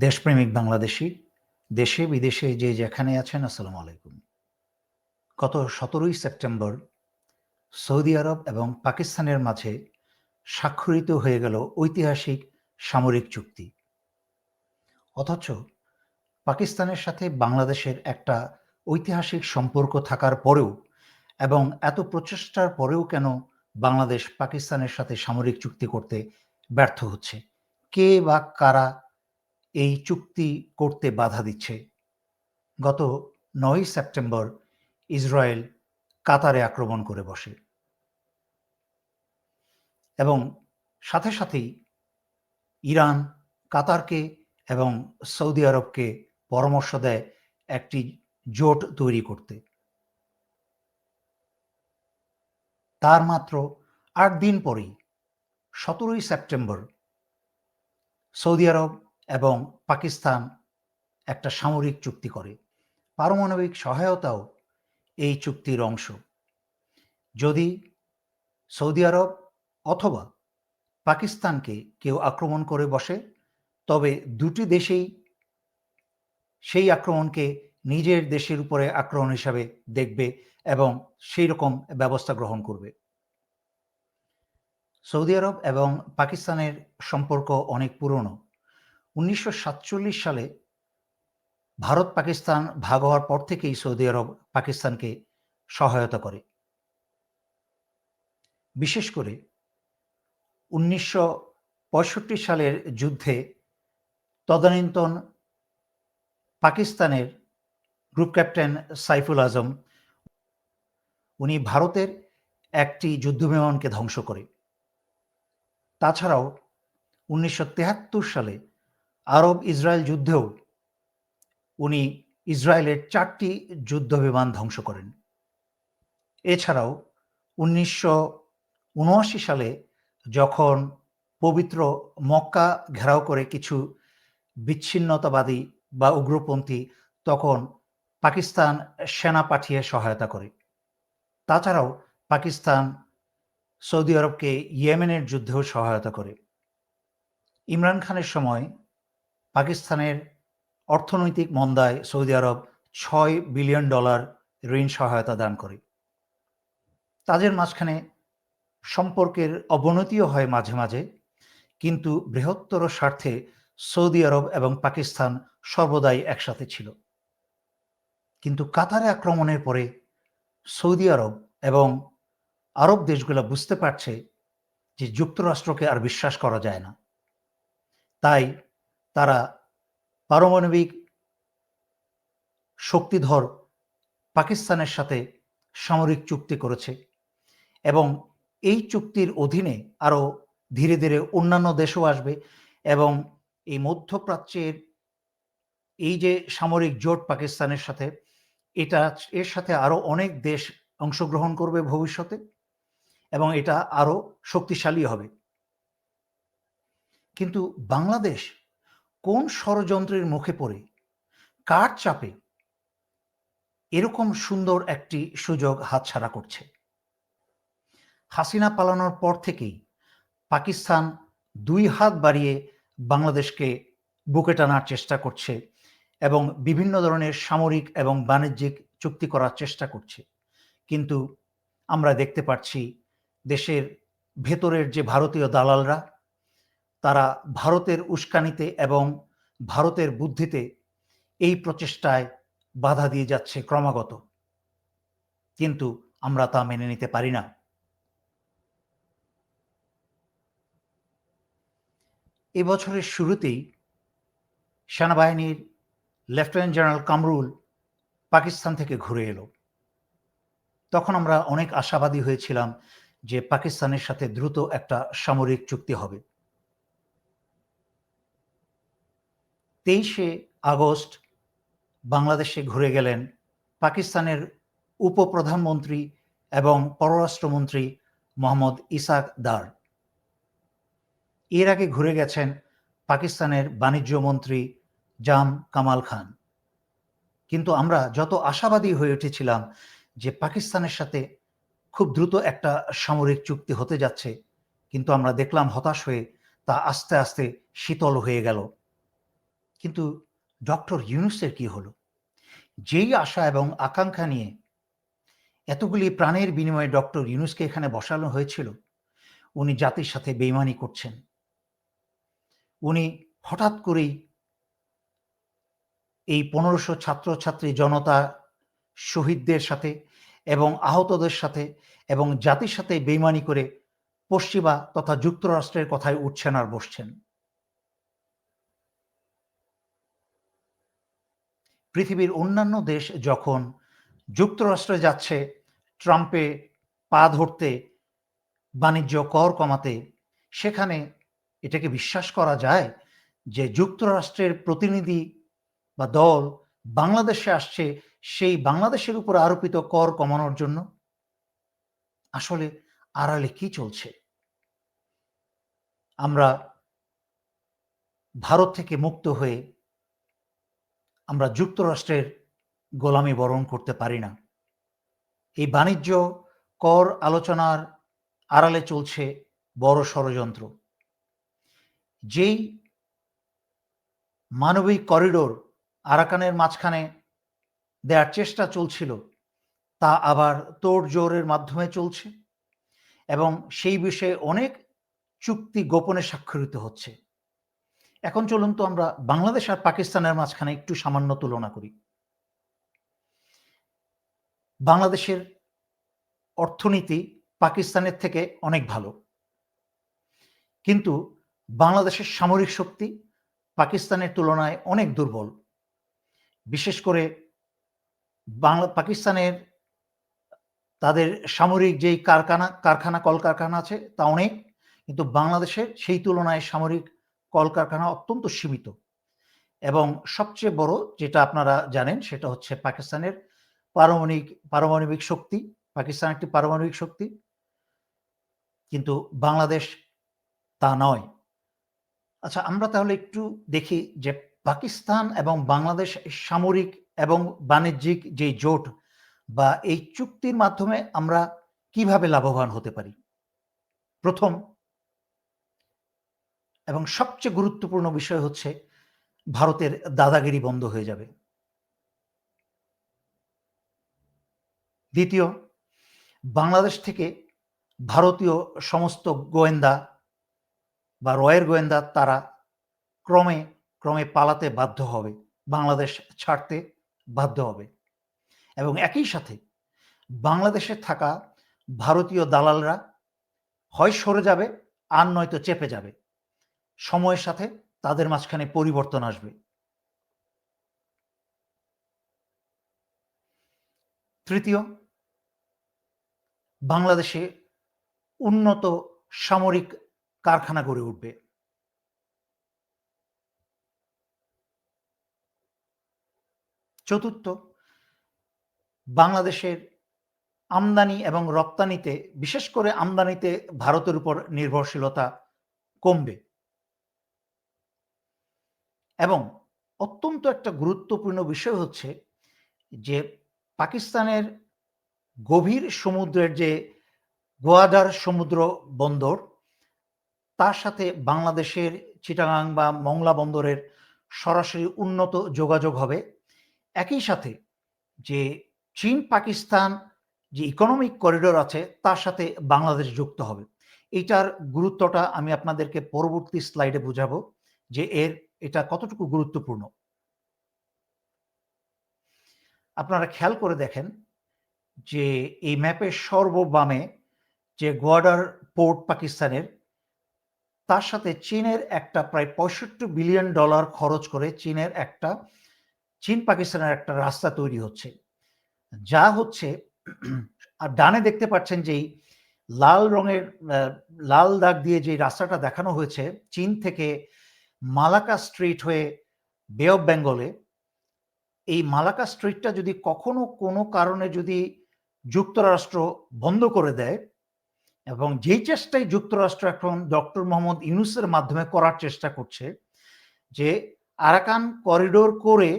দেশপ্রেমিক বাংলাদেশী, দেশে, বিদেশে যে যেখানে আছেন, আসসালামু আলাইকুম। গত সতেরোই সেপ্টেম্বর সৌদি আরব এবং পাকিস্তানের মাঝে স্বাক্ষরিত হয়ে গেল ঐতিহাসিক সামরিক চুক্তি। অথচ পাকিস্তানের সাথে বাংলাদেশের একটা ঐতিহাসিক সম্পর্ক থাকার পরেও এবং এত প্রচেষ্টার পরেও কেন বাংলাদেশ পাকিস্তানের সাথে সামরিক চুক্তি করতে ব্যর্থ হচ্ছে? কে বা কারা এই চুক্তি করতে বাধা দিচ্ছে। গত নয়ই সেপ্টেম্বর ইসরায়েল কাতারে আক্রমণ করে বসে। এবং সাথে সাথেই ইরান কাতারকে এবং সৌদি আরবকে পরামর্শ দেয় একটি জোট তৈরি করতে। তার মাত্র আট দিন পরেই সতেরোই সেপ্টেম্বর সৌদি আরব এবং পাকিস্তান একটা সামরিক চুক্তি করে। পারমাণবিক সহায়তাও এই চুক্তির অংশ। যদি সৌদি আরব অথবা পাকিস্তানকে কেউ আক্রমণ করে বসে, তবে দুটি দেশেই সেই আক্রমণকে নিজের দেশের উপরে আক্রমণ হিসাবে দেখবে এবং সেই রকম ব্যবস্থা গ্রহণ করবে। সৌদি আরব এবং পাকিস্তানের সম্পর্ক অনেক পুরনো। উনিশশো সাতচল্লিশ সালে ভারত পাকিস্তান ভাগ হওয়ার পর থেকেই সৌদি আরব পাকিস্তানকে সহায়তা করে। বিশেষ করে উনিশশো পঁয়ষট্টি সালের যুদ্ধে তদানীন্তন পাকিস্তানের গ্রুপ ক্যাপ্টেন সাইফুল আজম উনি ভারতের একটি যুদ্ধবিমানকে ধ্বংস করে। তাছাড়াও উনিশশো সালে আরব ইসরায়েল যুদ্ধেও উনি ইসরায়েলের চারটি যুদ্ধ বিমান ধ্বংস করেন। এছাড়াও উনিশশো উনআশি সালে যখন পবিত্র মক্কা ঘেরাও করে কিছু বিচ্ছিন্নতাবাদী বা উগ্রপন্থী তখন পাকিস্তান সেনা পাঠিয়ে সহায়তা করে। তাছাড়াও পাকিস্তান সৌদি আরবকে ইয়েমেনের যুদ্ধেও সহায়তা করে। ইমরান খানের সময় পাকিস্তানের অর্থনৈতিক মন্দায় সৌদি আরব ছয় বিলিয়ন ডলার ঋণ সহায়তা দান করে। তাদের মাঝখানে সম্পর্কের অবনতিও হয় মাঝে মাঝে, কিন্তু বৃহত্তর স্বার্থে সৌদি আরব এবং পাকিস্তান সর্বদাই একসাথে ছিল। কিন্তু কাতারে আক্রমণের পরে সৌদি আরব এবং আরব দেশগুলো বুঝতে পারছে যে যুক্তরাষ্ট্রকে আর বিশ্বাস করা যায় না। তাই তারা পারমাণবিক শক্তিধর পাকিস্তানের সাথে সামরিক চুক্তি করেছে এবং এই চুক্তির অধীনে আরও ধীরে ধীরে অন্যান্য দেশও আসবে এবং এই মধ্যপ্রাচ্যের এই যে সামরিক জোট পাকিস্তানের সাথে, এটা এর সাথে আরও অনেক দেশ অংশগ্রহণ করবে ভবিষ্যতে এবং এটা আরও শক্তিশালী হবে। কিন্তু বাংলাদেশ কোন ষড়যন্ত্রের মুখে পড়ে? কার চাপে? এরকম সুন্দর একটি সুযোগ হাতছাড়া করছে। হাসিনা পালানোর পর থেকেই পাকিস্তান দুই হাত বাড়িয়ে বাংলাদেশকে বুকে টানার চেষ্টা করছে এবং বিভিন্ন ধরনের সামরিক এবং বাণিজ্যিক চুক্তি করার চেষ্টা করছে। কিন্তু আমরা দেখতে পাচ্ছি দেশের ভেতরের যে ভারতীয় দালালরা তারা ভারতের উস্কানিতে এবং ভারতের বুদ্ধিতে এই প্রচেষ্টায় বাধা দিয়ে যাচ্ছে ক্রমাগত। কিন্তু আমরা তা মেনে নিতে পারি না। এবছরের শুরুতেই সেনাবাহিনীর লেফটেন্যান্ট জেনারেল কামরুল পাকিস্তান থেকে ঘুরে এলো। তখন আমরা অনেক আশাবাদী হয়েছিলাম যে পাকিস্তানের সাথে দ্রুত একটা সামরিক চুক্তি হবে। তেইশে আগস্ট বাংলাদেশে ঘুরে গেলেন পাকিস্তানের উপপ্রধানমন্ত্রী এবং পররাষ্ট্রমন্ত্রী মোহাম্মদ ইসাক দার। এর আগে ঘুরে গেছেন পাকিস্তানের বাণিজ্য মন্ত্রী জাম কামাল খান। কিন্তু আমরা যত আশাবাদী হয়ে উঠেছিলাম যে পাকিস্তানের সাথে খুব দ্রুত একটা সামরিক চুক্তি হতে যাচ্ছে, কিন্তু আমরা দেখলাম হতাশ হয়ে তা আস্তে আস্তে শীতল হয়ে গেল। কিন্তু ডক্টর ইউনুসের কি হলো? যেই আশা এবং আকাঙ্ক্ষা নিয়ে এতগুলি প্রাণের বিনিময়ে ডক্টর ইউনুসকে এখানে বসানো হয়েছিল, উনি জাতির সাথে বেইমানি করছেন। উনি হঠাৎ করেই এই পনেরোশো ছাত্রছাত্রী জনতা শহীদদের সাথে এবং আহতদের সাথে এবং জাতির সাথে বেইমানি করে পশ্চিমা তথা যুক্তরাষ্ট্রের কথায় উঠছেন আর বসছেন। পৃথিবীর অন্যান্য দেশ যখন যুক্তরাষ্ট্রে যাচ্ছে, ট্রাম্পে পা ধরতে, বাণিজ্য কর কমাতে, সেখানে এটাকে বিশ্বাস করা যায় যে যুক্তরাষ্ট্রের প্রতিনিধি বা দল বাংলাদেশে আসছে, সেই বাংলাদেশের উপর আরোপিত কর কমানোর জন্য? আসলে আড়ালে কি চলছে? আমরা ভারত থেকে মুক্ত হয়ে আমরা যুক্তরাষ্ট্রের গোলামি বরণ করতে পারি না। এই বাণিজ্য কর আলোচনার আড়ালে চলছে বড় ষড়যন্ত্র। যেই মানবিক করিডোর আরাকানের মাঝখানে দেওয়ার চেষ্টা চলছিল, তা আবার তোড়জোড়ের মাধ্যমে চলছে এবং সেই বিষয়ে অনেক চুক্তি গোপনে স্বাক্ষরিত হচ্ছে। এখন চলুন তো আমরা বাংলাদেশ আর পাকিস্তানের মাঝখানে একটু সামান্য তুলনা করি। বাংলাদেশের অর্থনীতি পাকিস্তানের থেকে অনেক ভালো। কিন্তু বাংলাদেশের সামরিক শক্তি পাকিস্তানের তুলনায় অনেক দুর্বল। বিশেষ করে বাংলা, পাকিস্তানের তাদের সামরিক যেই কারখানা কারখানা, কলকারখানা আছে তা অনেক, কিন্তু বাংলাদেশের সেই তুলনায় সামরিক কলকারখানা অত্যন্ত সীমিত। এবং সবচেয়ে বড় যেটা আপনারা জানেন সেটা হচ্ছে পাকিস্তানের পারমাণবিক পারমাণবিক শক্তি। পাকিস্তান একটি পারমাণবিক শক্তি। কিন্তু বাংলাদেশ তা নয়। আচ্ছা আমরা তাহলে একটু দেখি যে পাকিস্তান এবং বাংলাদেশ সামরিক এবং বাণিজ্যিক যে জোট বা এই চুক্তির মাধ্যমে আমরা কীভাবে লাভবান হতে পারি? প্রথম এবং সবচেয়ে গুরুত্বপূর্ণ বিষয় হচ্ছে ভারতের দাদাগিরি বন্ধ হয়ে যাবে। দ্বিতীয়, বাংলাদেশ থেকে ভারতীয় সমস্ত গোয়েন্দা বা রয়ের গোয়েন্দা তারা ক্রমে ক্রমে পালাতে বাধ্য হবে, বাংলাদেশ ছাড়তে বাধ্য হবে। এবং একই সাথে বাংলাদেশে থাকা ভারতীয় দালালরা হয় সরে যাবে, আর নয়তো চেপে যাবে। সময়ের সাথে তাদের মাঝখানে পরিবর্তন আসবে। তৃতীয়, বাংলাদেশে উন্নত সামরিক কারখানা গড়ে উঠবে। চতুর্থ, বাংলাদেশের আমদানি এবং রপ্তানিতে, বিশেষ করে আমদানিতে ভারতের উপর নির্ভরশীলতা কমবে। এবং অত্যন্ত একটা গুরুত্বপূর্ণ বিষয় হচ্ছে যে পাকিস্তানের গভীর সমুদ্রের যে গোয়াদার সমুদ্র বন্দর, তার সাথে বাংলাদেশের চিটাগাং বা মংলা বন্দরের সরাসরি উন্নত যোগাযোগ হবে। একই সাথে যে চীন পাকিস্তান যে ইকোনমিক করিডোর আছে, তার সাথে বাংলাদেশ যুক্ত হবে। এইটার গুরুত্বটা আমি আপনাদেরকে পরবর্তী স্লাইডে বুঝাবো যে এর এটা কতটুকু গুরুত্বপূর্ণ? আপনারা খেয়াল করে দেখেন যে এই ম্যাপের সর্ববামে যে গোয়াডার পোর্ট পাকিস্তানের, তার সাথে চীনের একটা প্রায় পঁয়ষট্টি বিলিয়ন ডলার খরচ করে চীনের একটা, চীন পাকিস্তানের একটা রাস্তা তৈরি হচ্ছে। যা হচ্ছে, আর ডানে দেখতে পাচ্ছেন যেই লাল রঙের লাল দাগ দিয়ে যে রাস্তাটা দেখানো হয়েছে, চীন থেকে মালাকা স্ট্রিট হয়ে বে অফ বেঙ্গলে এই মালাকা স্ট্রিটটা যদি কখনো কোনো কারণে যদি যুক্তরাষ্ট্র বন্ধ করে দেয় এবং যেই চেষ্টাই যুক্তরাষ্ট্র এখন ডক্টর মোহাম্মদ ইউনুসের মাধ্যমে করার চেষ্টা করছে, যে আরাকান করিডোর করে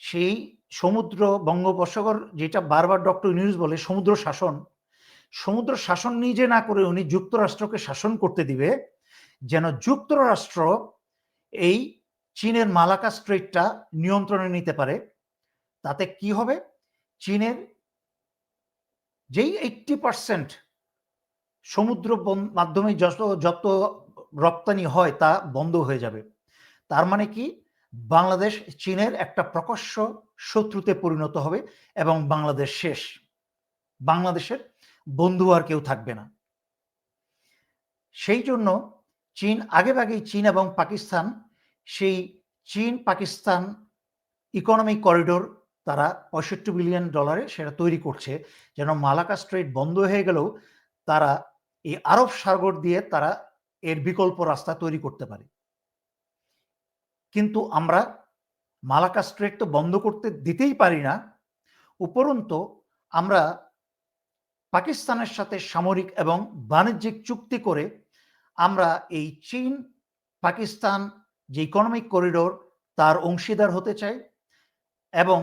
সেই সমুদ্র বঙ্গোপসাগর, যেটা বারবার ডক্টর ইউনুস বলে সমুদ্র শাসন সমুদ্র শাসন নিজে না করে উনি যুক্তরাষ্ট্রকে শাসন করতে দিবে, যেন যুক্তরাষ্ট্র এই চীনের মালাকা স্ট্রেটটা নিয়ন্ত্রণে নিতে পারে। তাতে কি হবে? চীনের যেই এইটটি পার্সেন্ট সমুদ্র মাধ্যমে যত যত রপ্তানি হয় তা বন্ধ হয়ে যাবে। তার মানে কি? বাংলাদেশ চীনের একটা প্রকাশ্য শত্রুতে পরিণত হবে এবং বাংলাদেশ শেষ। বাংলাদেশের বন্ধু আর কেউ থাকবে না। সেই জন্য চীন আগেভাগেই চীন এবং পাকিস্তান সেই চীন পাকিস্তান ইকোনমিক করিডোর তারা পঁয়ষট্টি বিলিয়ন ডলারে সেটা তৈরি করছে, যেন মালাকা স্ট্রেট বন্ধ হয়ে গেলেও তারা এই আরব সাগর দিয়ে তারা এর বিকল্প রাস্তা তৈরি করতে পারে। কিন্তু আমরা মালাকা স্ট্রেট তো বন্ধ করতে দিতেই পারি না, উপরন্তু আমরা পাকিস্তানের সাথে সামরিক এবং বাণিজ্যিক চুক্তি করে আমরা এই চীন, পাকিস্তান যে ইকোনমিক করিডোর তার অংশীদার হতে চাই এবং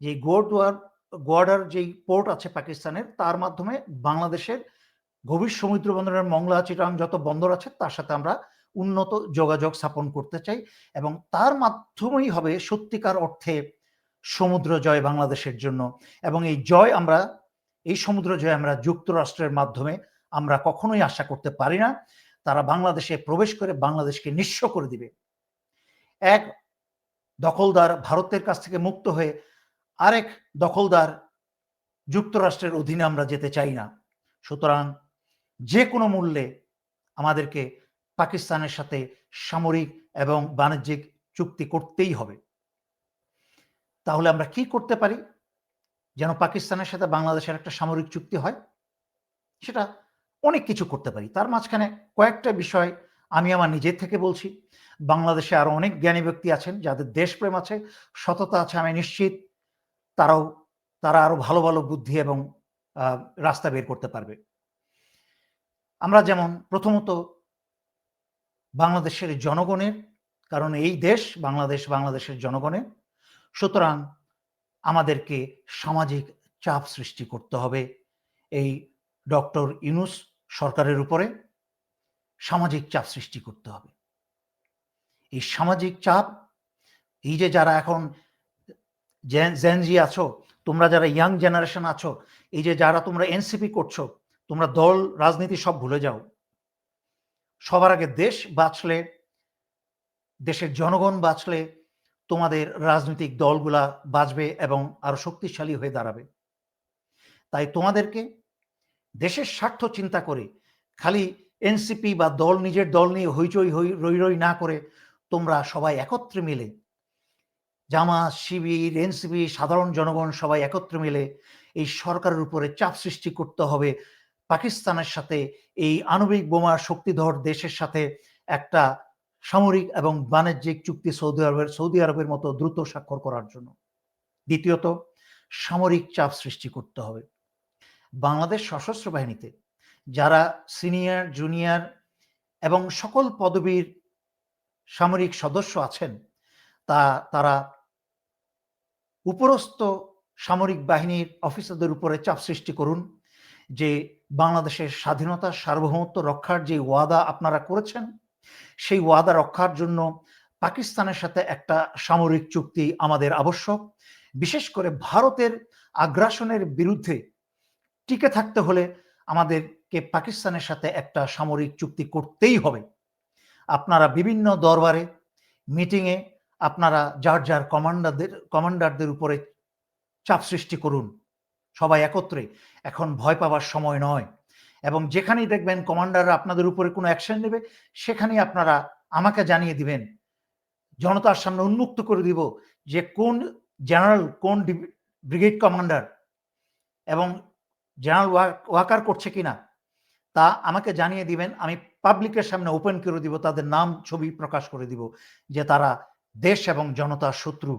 যে গোয়ার গোয়ার্ডার যেই পোর্ট আছে পাকিস্তানের, তার মাধ্যমে বাংলাদেশের গভীর সমুদ্র বন্দরের মংলা, চিটাং যত বন্দর আছে, তার সাথে আমরা উন্নত যোগাযোগ স্থাপন করতে চাই এবং তার মাধ্যমেই হবে সত্যিকার অর্থে সমুদ্র জয় বাংলাদেশের জন্য এবং এই জয় আমরা, এই সমুদ্র জয় আমরা যুক্তরাষ্ট্রের মাধ্যমে আমরা কখনোই আশা করতে পারি না। তারা বাংলাদেশে প্রবেশ করে বাংলাদেশকে নিঃস্ব করে দিবে। এক দখলদার ভারতের কাছ থেকে মুক্ত হয়ে আরেক দখলদার যুক্তরাষ্ট্রের অধীনে আমরা যেতে চাই না। সুতরাং যে কোনো মূল্যে আমাদেরকে পাকিস্তানের সাথে সামরিক এবং বাণিজ্যিক চুক্তি করতেই হবে। তাহলে আমরা কি করতে পারি? যেন পাকিস্তানের সাথে বাংলাদেশের একটা সামরিক চুক্তি হয়? সেটা অনেক কিছু করতে পারি। তার মাঝখানে কয়েকটা বিষয় আমি আমার নিজের থেকে বলছি। বাংলাদেশে আরও অনেক জ্ঞানী ব্যক্তি আছেন, যাদের দেশপ্রেম আছে, সততা আছে, আমি নিশ্চিত তারাও, তারা আরও ভালো ভালো বুদ্ধি এবং রাস্তা বের করতে পারবে। আমরা যেমন প্রথমত বাংলাদেশের জনগণের, কারণ এই দেশ বাংলাদেশ বাংলাদেশের জনগণের, সুতরাং আমাদেরকে সামাজিক চাপ সৃষ্টি করতে হবে। এই ডক্টর ইনুস সরকারের উপরে সামাজিক চাপ সৃষ্টি করতে হবে। এই সামাজিক চাপ, এই যে যারা এখন জেনজি আছো, তোমরা যারা ইয়াং জেনারেশন আছো, এই যে যারা তোমরা এনসিপি করছ, তোমরা দল, রাজনীতি সব ভুলে যাও। সবার আগে দেশ বাঁচলে, দেশের জনগণ বাঁচলে তোমাদের রাজনৈতিক দলগুলা বাঁচবে এবং আরও শক্তিশালী হয়ে দাঁড়াবে। তাই তোমাদেরকে দেশের স্বার্থ চিন্তা করে খালি এনসিপি বা দল নিজের দল নিয়ে হইচই হই, রই রই না করে তোমরা সবাই একত্রে মিলে জামা শিবির, এনসিপি, সাধারণ জনগণ সবাই একত্রে মিলে এই সরকারের উপরে চাপ সৃষ্টি করতে হবে। পাকিস্তানের সাথে এই আণবিক বোমা শক্তিধর দেশের সাথে একটা সামরিক এবং বাণিজ্যিক চুক্তি সৌদি আরবের সৌদি আরবের মতো দ্রুত স্বাক্ষর করার জন্য। দ্বিতীয়ত, সামরিক চাপ সৃষ্টি করতে হবে। বাংলাদেশ সশস্ত্র বাহিনীতে যারা সিনিয়র, জুনিয়র এবং সকল পদবীর সামরিক সদস্য আছেন, তা, তারা উপরস্থ সামরিক বাহিনীর অফিসারদের উপরে চাপ সৃষ্টি করুন যে বাংলাদেশের স্বাধীনতা সার্বভৌমত্ব রক্ষার যে ওয়াদা আপনারা করেছেন, সেই ওয়াদা রক্ষার জন্য পাকিস্তানের সাথে একটা সামরিক চুক্তি আমাদের আবশ্যক। বিশেষ করে ভারতের আগ্রাসনের বিরুদ্ধে টিকে থাকতে হলে আমাদেরকে পাকিস্তানের সাথে একটা সামরিক চুক্তি করতেই হবে। আপনারা বিভিন্ন দরবারে মিটিংয়ে আপনারা যার যার কমান্ডারদের কমান্ডারদের উপরে চাপ সৃষ্টি করুন। সবাই একত্রে। এখন ভয় পাওয়ার সময় নয়। এবং যেখানেই দেখবেন কমান্ডাররা আপনাদের উপরে কোনো অ্যাকশন নেবে, সেখানেই আপনারা আমাকে জানিয়ে দিবেন। জনতার সামনে উন্মুক্ত করে দিব যে কোন জেনারেল, কোন ব্রিগেড কমান্ডার এবং জেনারেল ওয়াকার করছে কিনা। তা আমাকে জানিয়ে দিবেন, আমি পাবলিকের সামনে ওপেন করে দিব, তাদের নাম, ছবি প্রকাশ করে দিব, যে তারা দেশ এবং জনতার শত্রু।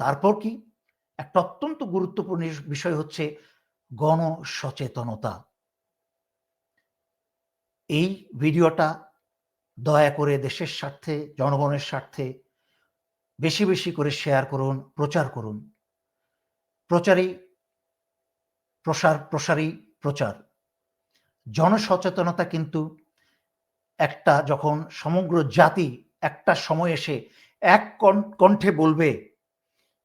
তারপর কি? একটা অত্যন্ত গুরুত্বপূর্ণ বিষয় হচ্ছে গণ সচেতনতা এই ভিডিওটা দয়া করে দেশের স্বার্থে, জনগণের স্বার্থে বেশি বেশি করে শেয়ার করুন, প্রচার করুন। প্রচারই প্রসার, প্রসারী প্রচার। জনসচেতনতা কিন্তু একটা যখন সমগ্র জাতি একটা সময় এসে এক কণ্ঠে বলবে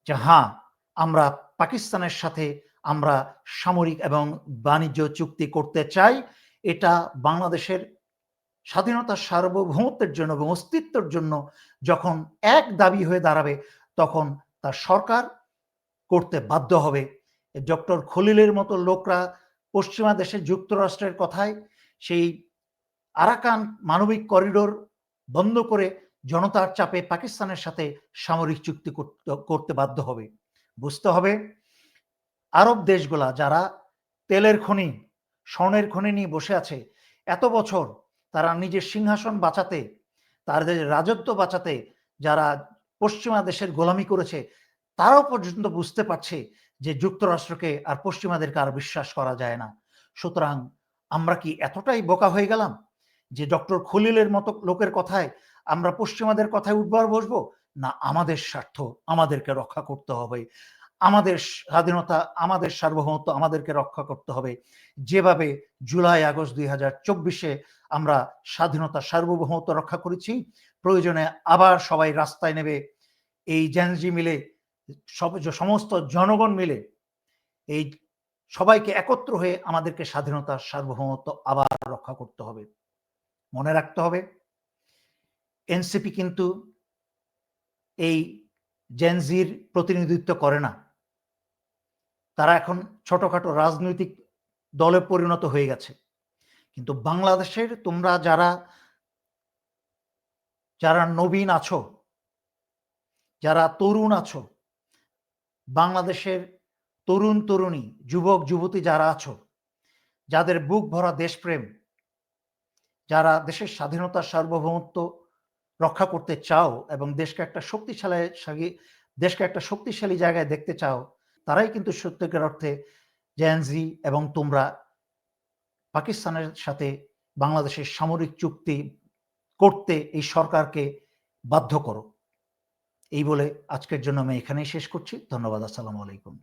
যে হ্যাঁ আমরা পাকিস্তানের সাথে আমরা সামরিক এবং বাণিজ্য চুক্তি করতে চাই। এটা বাংলাদেশের স্বাধীনতার সার্বভৌমত্বের জন্য এবং অস্তিত্বের জন্য যখন এক দাবি হয়ে দাঁড়াবে, তখন তার সরকার করতে বাধ্য হবে। ডক্টর খলিলের মতো লোকরা পশ্চিমা দেশের যুক্তরাষ্ট্রের কথায় সেই আরাকান মানবিক করিডোর বন্ধ করে জনতার চাপে পাকিস্তানের সাথে সামরিক চুক্তি করতে বাধ্য হবে। বুঝতে হবে, আরব দেশগুলা যারা তেলের খনি, স্বর্ণের খনি নিয়ে বসে আছে, এত বছর তারা নিজের সিংহাসন বাঁচাতে, তাদের রাজত্ব বাঁচাতে, যারা পশ্চিমা দেশের গোলামি করেছে, তারাও পর্যন্ত বুঝতে পারছে যে যুক্তরাষ্ট্রকে আর পশ্চিমাদেরকে আর বিশ্বাস করা যায় না। সুতরাং আমরা কি এতটাই বোকা হয়ে গেলাম যে ডক্টর খলিলের মতো লোকের কথায় আমরা পশ্চিমাদের কথায় উঠবার বসবো? না, আমাদের স্বার্থ আমাদেরকে রক্ষা করতে হবে। আমাদের স্বাধীনতা, আমাদের সার্বভৌমত্ব আমাদেরকে রক্ষা করতে হবে। যেভাবে জুলাই, আগস্ট দুই হাজার চব্বিশে আমরা স্বাধীনতা, সার্বভৌমত্ব রক্ষা করেছি, প্রয়োজনে আবার সবাই রাস্তায় নেবে। এই জেনজি মিলে সব সমস্ত জনগণ মিলে এই সবাইকে একত্র হয়ে আমাদেরকে স্বাধীনতার সার্বভৌমত্ব আবার রক্ষা করতে হবে। মনে রাখতে হবে, এনসিপি কিন্তু এই জেনজির প্রতিনিধিত্ব করে না। তারা এখন ছোটখাটো রাজনৈতিক দলে পরিণত হয়ে গেছে। কিন্তু বাংলাদেশের তোমরা যারা যারা নবীন আছো, যারা তরুণ আছো বাংলাদেশের তরুণ তরুণী, যুবক, যুবতী যারা আছো, যাদের বুক ভরা দেশপ্রেম, যারা দেশের স্বাধীনতার সার্বভৌমত্ব রক্ষা করতে চাও এবং দেশকে একটা শক্তিশালী দেশকে একটা শক্তিশালী জায়গায় দেখতে চাও, তারাই কিন্তু সত্যিকার অর্থে জেএনজি এবং তোমরা পাকিস্তানের সাথে বাংলাদেশের সামরিক চুক্তি করতে এই সরকারকে বাধ্য করো। এই বলে আজকের জন্য আমি এখানেই শেষ করছি। ধন্যবাদ। আসসালামু আলাইকুম।